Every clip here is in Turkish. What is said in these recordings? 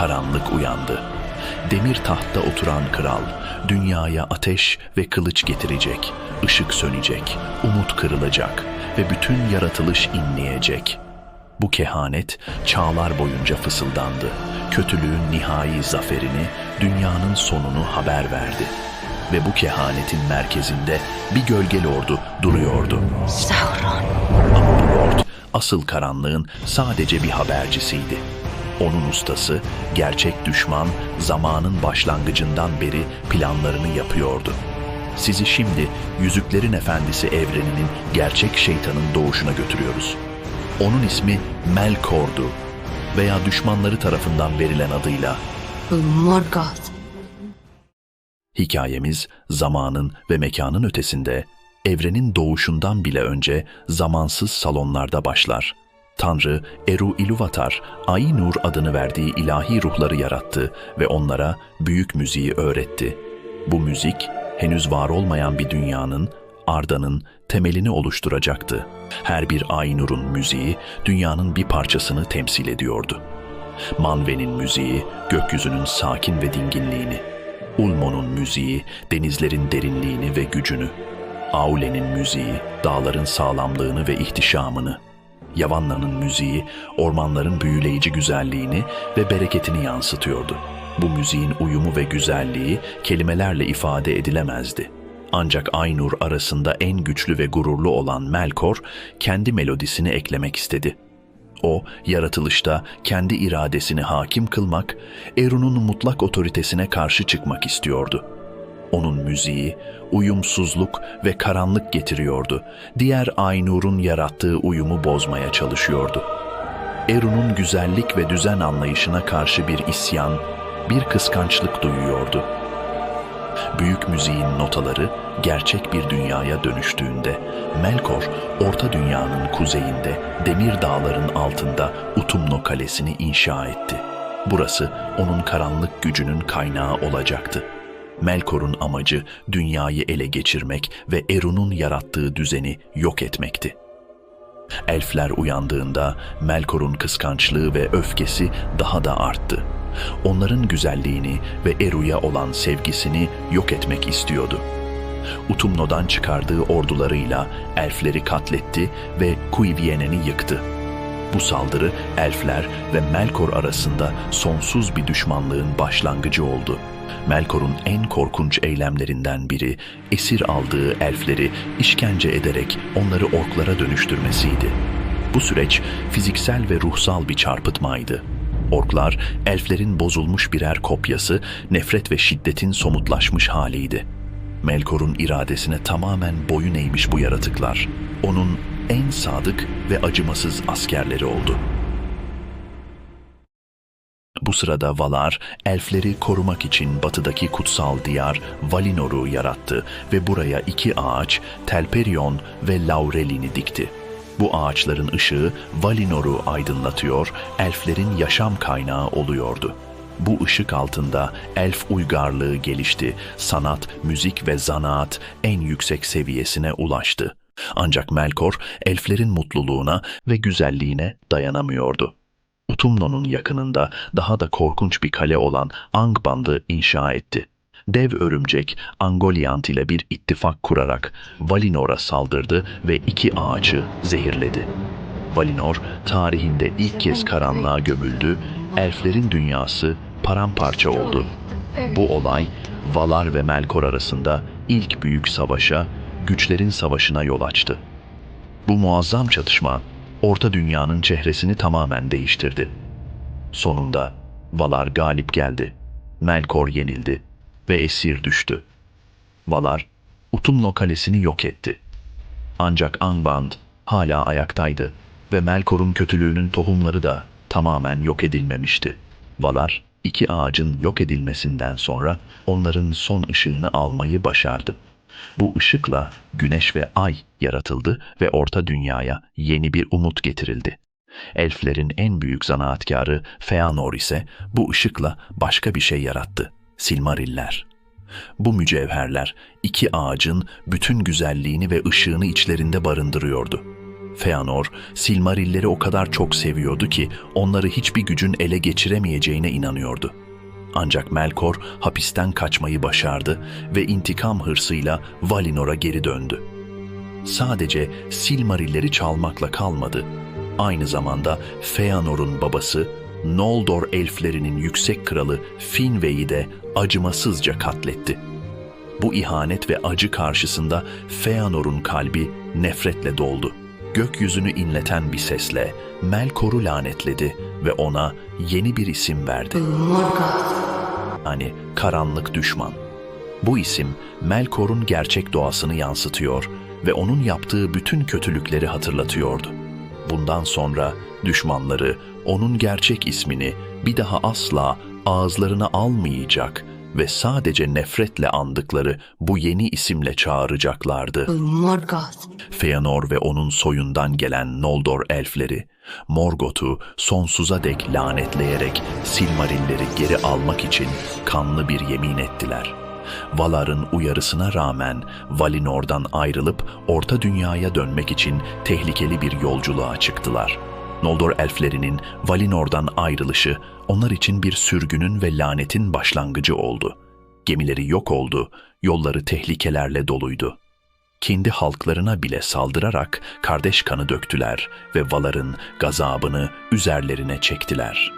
karanlık uyandı. Demir tahtta oturan kral, dünyaya ateş ve kılıç getirecek, ışık sönecek, umut kırılacak ve bütün yaratılış inleyecek. Bu kehanet çağlar boyunca fısıldandı. Kötülüğün nihai zaferini, dünyanın sonunu haber verdi. Ve bu kehanetin merkezinde bir gölge lordu duruyordu. Sauron. Ama bu lord asıl karanlığın sadece bir habercisiydi. Onun ustası, gerçek düşman zamanın başlangıcından beri planlarını yapıyordu. Sizi şimdi Yüzüklerin Efendisi evreninin gerçek şeytanın doğuşuna götürüyoruz. Onun ismi Melkor'du veya düşmanları tarafından verilen adıyla Morgoth. Hikayemiz zamanın ve mekanın ötesinde, evrenin doğuşundan bile önce zamansız salonlarda başlar. Tanrı Eru Iluvatar, Ainur adını verdiği ilahi ruhları yarattı ve onlara büyük müziği öğretti. Bu müzik henüz var olmayan bir dünyanın, Arda'nın temelini oluşturacaktı. Her bir Ainur'un müziği dünyanın bir parçasını temsil ediyordu. Manve'nin müziği gökyüzünün sakin ve dinginliğini, Ulmo'nun müziği denizlerin derinliğini ve gücünü, Aule'nin müziği dağların sağlamlığını ve ihtişamını, Yavanna'nın müziği ormanların büyüleyici güzelliğini ve bereketini yansıtıyordu. Bu müziğin uyumu ve güzelliği kelimelerle ifade edilemezdi. Ancak Aynur arasında en güçlü ve gururlu olan Melkor kendi melodisini eklemek istedi. O, yaratılışta kendi iradesini hakim kılmak, Eru'nun mutlak otoritesine karşı çıkmak istiyordu. Onun müziği, uyumsuzluk ve karanlık getiriyordu. Diğer Aynur'un yarattığı uyumu bozmaya çalışıyordu. Eru'nun güzellik ve düzen anlayışına karşı bir isyan, bir kıskançlık duyuyordu. Büyük müziğin notaları gerçek bir dünyaya dönüştüğünde Melkor, Orta Dünya'nın kuzeyinde Demir Dağların altında Utumno Kalesi'ni inşa etti. Burası onun karanlık gücünün kaynağı olacaktı. Melkor'un amacı dünyayı ele geçirmek ve Eru'nun yarattığı düzeni yok etmekti. Elfler uyandığında Melkor'un kıskançlığı ve öfkesi daha da arttı. Onların güzelliğini ve Eru'ya olan sevgisini yok etmek istiyordu. Utumno'dan çıkardığı ordularıyla elfleri katletti ve Kuiviyenen'i yıktı. Bu saldırı elfler ve Melkor arasında sonsuz bir düşmanlığın başlangıcı oldu. Melkor'un en korkunç eylemlerinden biri esir aldığı elfleri işkence ederek onları orklara dönüştürmesiydi. Bu süreç fiziksel ve ruhsal bir çarpıtmaydı. Orklar, elflerin bozulmuş birer kopyası, nefret ve şiddetin somutlaşmış haliydi. Melkor'un iradesine tamamen boyun eğmiş bu yaratıklar. Onun en sadık ve acımasız askerleri oldu. Bu sırada Valar, elfleri korumak için batıdaki kutsal diyar Valinor'u yarattı ve buraya iki ağaç, Telperion ve Laurelin'i dikti. Bu ağaçların ışığı Valinor'u aydınlatıyor, elflerin yaşam kaynağı oluyordu. Bu ışık altında elf uygarlığı gelişti, sanat, müzik ve zanaat en yüksek seviyesine ulaştı. Ancak Melkor, elflerin mutluluğuna ve güzelliğine dayanamıyordu. Utumno'nun yakınında daha da korkunç bir kale olan Angband'ı inşa etti. Dev örümcek Angoliant ile bir ittifak kurarak Valinor'a saldırdı ve iki ağacı zehirledi. Valinor tarihinde ilk kez karanlığa gömüldü, elflerin dünyası paramparça oldu. Bu olay Valar ve Melkor arasında ilk büyük savaşa, güçlerin savaşına yol açtı. Bu muazzam çatışma Orta Dünya'nın çehresini tamamen değiştirdi. Sonunda Valar galip geldi. Melkor yenildi ve esir düştü. Valar Utumno kalesini yok etti. Ancak Angband hala ayaktaydı ve Melkor'un kötülüğünün tohumları da tamamen yok edilmemişti. Valar iki ağacın yok edilmesinden sonra onların son ışığını almayı başardı. Bu ışıkla güneş ve ay yaratıldı ve orta dünyaya yeni bir umut getirildi. Elflerin en büyük zanaatkarı Feanor ise bu ışıkla başka bir şey yarattı. Silmariller. Bu mücevherler iki ağacın bütün güzelliğini ve ışığını içlerinde barındırıyordu. Feanor, Silmarilleri o kadar çok seviyordu ki onları hiçbir gücün ele geçiremeyeceğine inanıyordu. Ancak Melkor hapisten kaçmayı başardı ve intikam hırsıyla Valinor'a geri döndü. Sadece Silmarilleri çalmakla kalmadı. Aynı zamanda Feanor'un babası, Noldor elflerinin yüksek kralı Finwë'yi de acımasızca katletti. Bu ihanet ve acı karşısında Feanor'un kalbi nefretle doldu. Gökyüzünü inleten bir sesle Melkor'u lanetledi ve ona yeni bir isim verdi. Yani karanlık düşman. Bu isim Melkor'un gerçek doğasını yansıtıyor ve onun yaptığı bütün kötülükleri hatırlatıyordu. Bundan sonra düşmanları onun gerçek ismini bir daha asla ağızlarına almayacak ve sadece nefretle andıkları bu yeni isimle çağıracaklardı. Morgoth. Feanor ve onun soyundan gelen Noldor elfleri, Morgoth'u sonsuza dek lanetleyerek Silmarilleri geri almak için kanlı bir yemin ettiler. Valar'ın uyarısına rağmen Valinor'dan ayrılıp Orta Dünya'ya dönmek için tehlikeli bir yolculuğa çıktılar. Noldor elflerinin Valinor'dan ayrılışı onlar için bir sürgünün ve lanetin başlangıcı oldu. Gemileri yok oldu, yolları tehlikelerle doluydu kendi halklarına bile saldırarak kardeş kanı döktüler ve Valar'ın gazabını üzerlerine çektiler.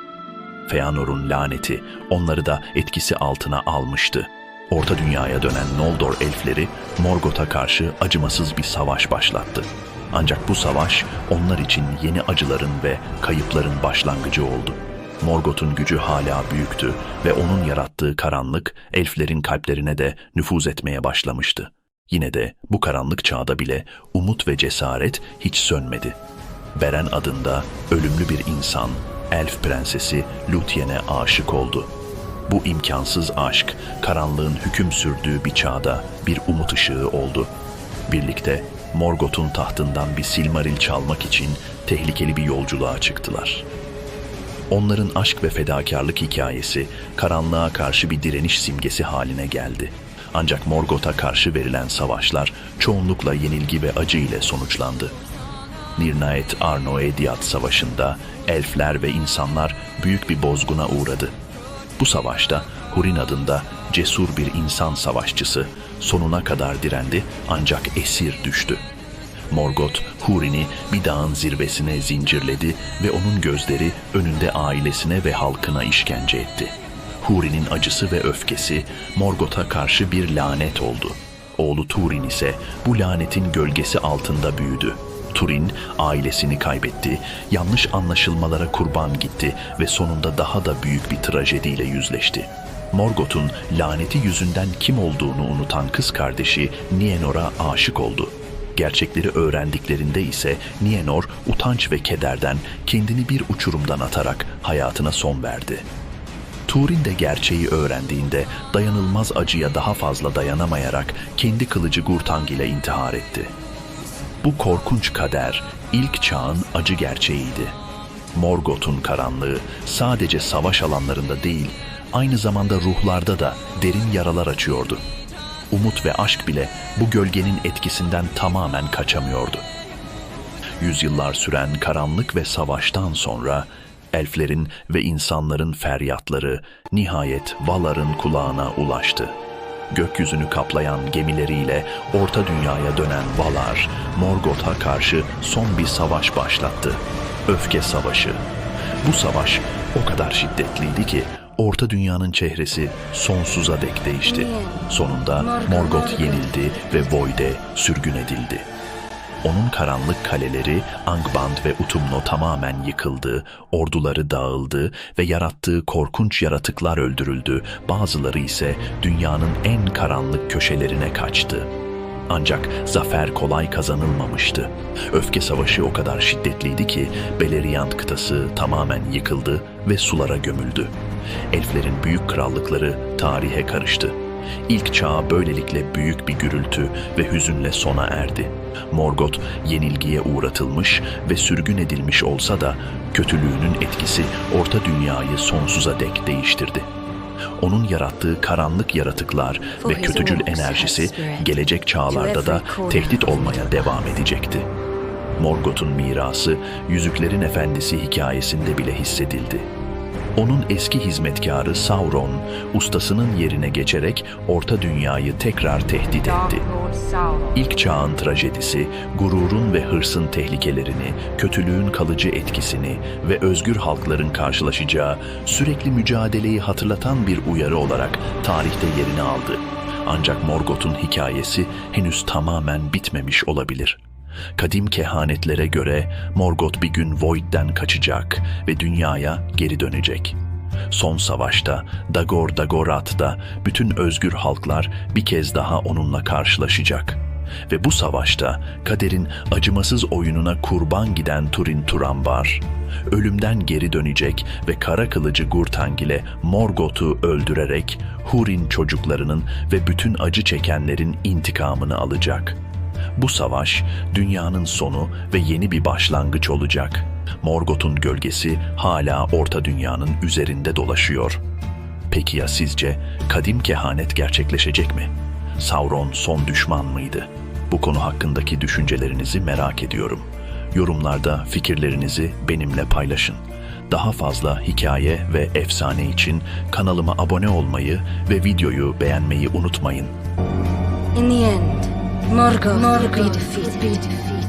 Feanor'un laneti onları da etkisi altına almıştı. Orta Dünya'ya dönen Noldor elfleri Morgoth'a karşı acımasız bir savaş başlattı. Ancak bu savaş onlar için yeni acıların ve kayıpların başlangıcı oldu. Morgoth'un gücü hala büyüktü ve onun yarattığı karanlık elflerin kalplerine de nüfuz etmeye başlamıştı. Yine de bu karanlık çağda bile umut ve cesaret hiç sönmedi. Beren adında ölümlü bir insan, elf prensesi Lúthien'e aşık oldu. Bu imkansız aşk, karanlığın hüküm sürdüğü bir çağda bir umut ışığı oldu. Birlikte Morgoth'un tahtından bir Silmaril çalmak için tehlikeli bir yolculuğa çıktılar. Onların aşk ve fedakarlık hikayesi karanlığa karşı bir direniş simgesi haline geldi. Ancak Morgoth'a karşı verilen savaşlar çoğunlukla yenilgi ve acı ile sonuçlandı. Nirnaet Arnoediad Savaşı'nda elfler ve insanlar büyük bir bozguna uğradı. Bu savaşta Hurin adında cesur bir insan savaşçısı sonuna kadar direndi ancak esir düştü. Morgoth, Hurin'i bir dağın zirvesine zincirledi ve onun gözleri önünde ailesine ve halkına işkence etti. Huri'nin acısı ve öfkesi Morgoth'a karşı bir lanet oldu. Oğlu Turin ise bu lanetin gölgesi altında büyüdü. Turin ailesini kaybetti, yanlış anlaşılmalara kurban gitti ve sonunda daha da büyük bir trajediyle yüzleşti. Morgoth'un laneti yüzünden kim olduğunu unutan kız kardeşi Nianor'a aşık oldu. Gerçekleri öğrendiklerinde ise Nienor utanç ve kederden kendini bir uçurumdan atarak hayatına son verdi. Turin de gerçeği öğrendiğinde dayanılmaz acıya daha fazla dayanamayarak kendi kılıcı Gurtang ile intihar etti. Bu korkunç kader ilk çağın acı gerçeğiydi. Morgoth'un karanlığı sadece savaş alanlarında değil, aynı zamanda ruhlarda da derin yaralar açıyordu. Umut ve aşk bile bu gölgenin etkisinden tamamen kaçamıyordu. Yüzyıllar süren karanlık ve savaştan sonra elflerin ve insanların feryatları nihayet Valar'ın kulağına ulaştı. Gökyüzünü kaplayan gemileriyle Orta Dünya'ya dönen Valar, Morgoth'a karşı son bir savaş başlattı. Öfke Savaşı. Bu savaş o kadar şiddetliydi ki Orta Dünya'nın çehresi sonsuza dek değişti. Sonunda Morgoth yenildi ve Void'e sürgün edildi. Onun karanlık kaleleri Angband ve Utumno tamamen yıkıldı, orduları dağıldı ve yarattığı korkunç yaratıklar öldürüldü. Bazıları ise dünyanın en karanlık köşelerine kaçtı. Ancak zafer kolay kazanılmamıştı. Öfke savaşı o kadar şiddetliydi ki Beleriand kıtası tamamen yıkıldı ve sulara gömüldü. Elflerin büyük krallıkları tarihe karıştı. İlk çağ böylelikle büyük bir gürültü ve hüzünle sona erdi. Morgoth yenilgiye uğratılmış ve sürgün edilmiş olsa da kötülüğünün etkisi Orta Dünya'yı sonsuza dek değiştirdi. Onun yarattığı karanlık yaratıklar ve kötücül enerjisi gelecek çağlarda da tehdit olmaya devam edecekti. Morgoth'un mirası Yüzüklerin Efendisi hikayesinde bile hissedildi. Onun eski hizmetkarı Sauron, ustasının yerine geçerek Orta Dünya'yı tekrar tehdit etti. İlk çağın trajedisi, gururun ve hırsın tehlikelerini, kötülüğün kalıcı etkisini ve özgür halkların karşılaşacağı sürekli mücadeleyi hatırlatan bir uyarı olarak tarihte yerini aldı. Ancak Morgoth'un hikayesi henüz tamamen bitmemiş olabilir. Kadim kehanetlere göre Morgoth bir gün Void'den kaçacak ve dünyaya geri dönecek. Son savaşta Dagor Dagorat'ta bütün özgür halklar bir kez daha onunla karşılaşacak. Ve bu savaşta kaderin acımasız oyununa kurban giden Turin Turambar, ölümden geri dönecek ve kara kılıcı Gurtangil'e Morgoth'u öldürerek Hurin çocuklarının ve bütün acı çekenlerin intikamını alacak.'' Bu savaş dünyanın sonu ve yeni bir başlangıç olacak. Morgoth'un gölgesi hala Orta Dünya'nın üzerinde dolaşıyor. Peki ya sizce kadim kehanet gerçekleşecek mi? Sauron son düşman mıydı? Bu konu hakkındaki düşüncelerinizi merak ediyorum. Yorumlarda fikirlerinizi benimle paylaşın. Daha fazla hikaye ve efsane için kanalıma abone olmayı ve videoyu beğenmeyi unutmayın. In the end, Morgoth, Morgoth will be defeated.